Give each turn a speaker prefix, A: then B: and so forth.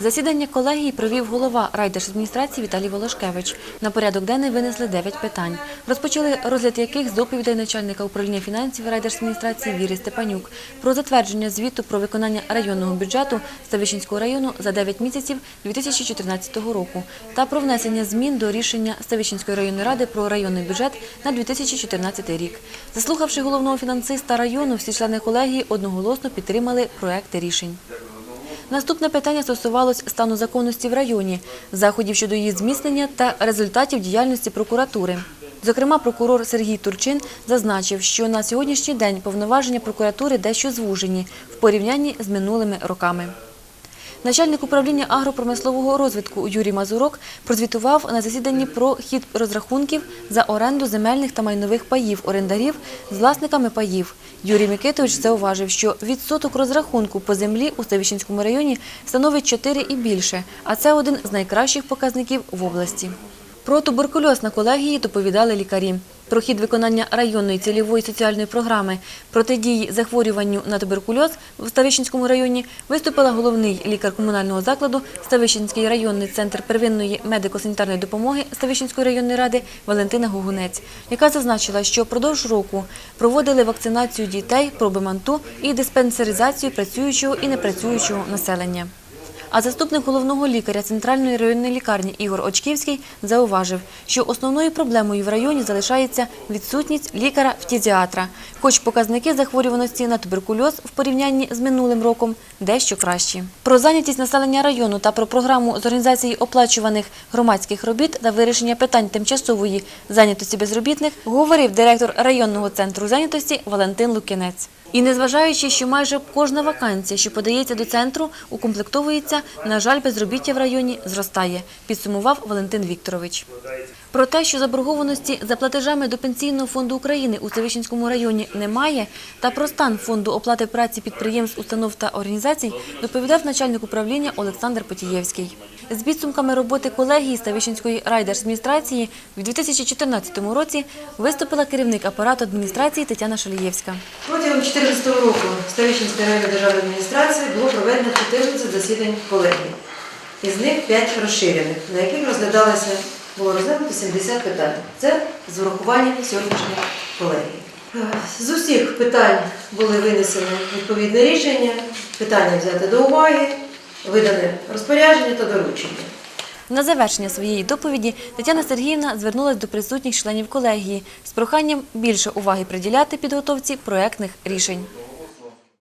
A: Засідання колегії провів голова райдержадміністрації Віталій Волошкевич. На порядок денний винесли 9 питань. Розпочали розгляд яких з доповідей начальника управління фінансів райдержадміністрації Віри Степанюк про затвердження звіту про виконання районного бюджету Ставищенського району за 9 місяців 2014 року та про внесення змін до рішення Ставищенської районної ради про районний бюджет на 2014 рік. Заслухавши головного фінансиста району, всі члени колегії одноголосно підтримали проекти рішень. Наступне питання стосувалось стану законності в районі, заходів щодо її зміцнення та результатів діяльності прокуратури. Зокрема, прокурор Сергій Турчин зазначив, що на сьогоднішній день повноваження прокуратури дещо звужені в порівнянні з минулими роками. Начальник управління агропромислового розвитку Юрій Мазурок прозвітував на засіданні про хід розрахунків за оренду земельних та майнових паїв орендарів з власниками паїв. Юрій Микитович зауважив, що відсоток розрахунку по землі у Ставищенському районі становить 4 і більше, а це один з найкращих показників в області. Про туберкульоз на колегії доповідали лікарі. Про хід виконання районної цільової соціальної програми протидії захворюванню на туберкульоз в Ставищенському районі виступила головний лікар комунального закладу Ставищенський районний центр первинної медико-санітарної допомоги Ставищенської районної ради Валентина Гугунець, яка зазначила, що впродовж року проводили вакцинацію дітей, проби манту і диспансеризацію працюючого і непрацюючого населення. А заступник головного лікаря центральної районної лікарні Ігор Очківський зауважив, що основною проблемою в районі залишається відсутність лікаря-фтізіатра, хоч показники захворюваності на туберкульоз в порівнянні з минулим роком дещо кращі. Про зайнятість населення району та про програму з організації оплачуваних громадських робіт та вирішення питань тимчасової зайнятості безробітних говорив директор районного центру зайнятості Валентин Лукінець. І незважаючи, що майже кожна вакансія, що подається до центру, укомплектовується, на жаль, безробіття в районі зростає, підсумував Валентин Вікторович. Про те, що заборгованості за платежами до Пенсійного фонду України у Цивищенському районі немає, та про стан фонду оплати праці підприємств, установ та організацій, доповідав начальник управління Олександр Потієвський. З підсумками роботи колегії Ставищенської райдержадміністрації в 2014 році виступила керівник апарату адміністрації Тетяна Шалієвська.
B: Протягом 2014 року Ставищенської районної державної адміністрації було проведено 14 засідань колегії. Із них 5 розширених, на яких розглядалося, було розглянуто 70 питань. Це з врахуванням сьогоднішньої колегії. Е, З усіх питань були винесені відповідне рішення, питання взяти до уваги, видане розпорядження та доручення.
A: На завершення своєї доповіді Тетяна Сергіївна звернулася до присутніх членів колегії з проханням більше уваги приділяти підготовці проектних рішень.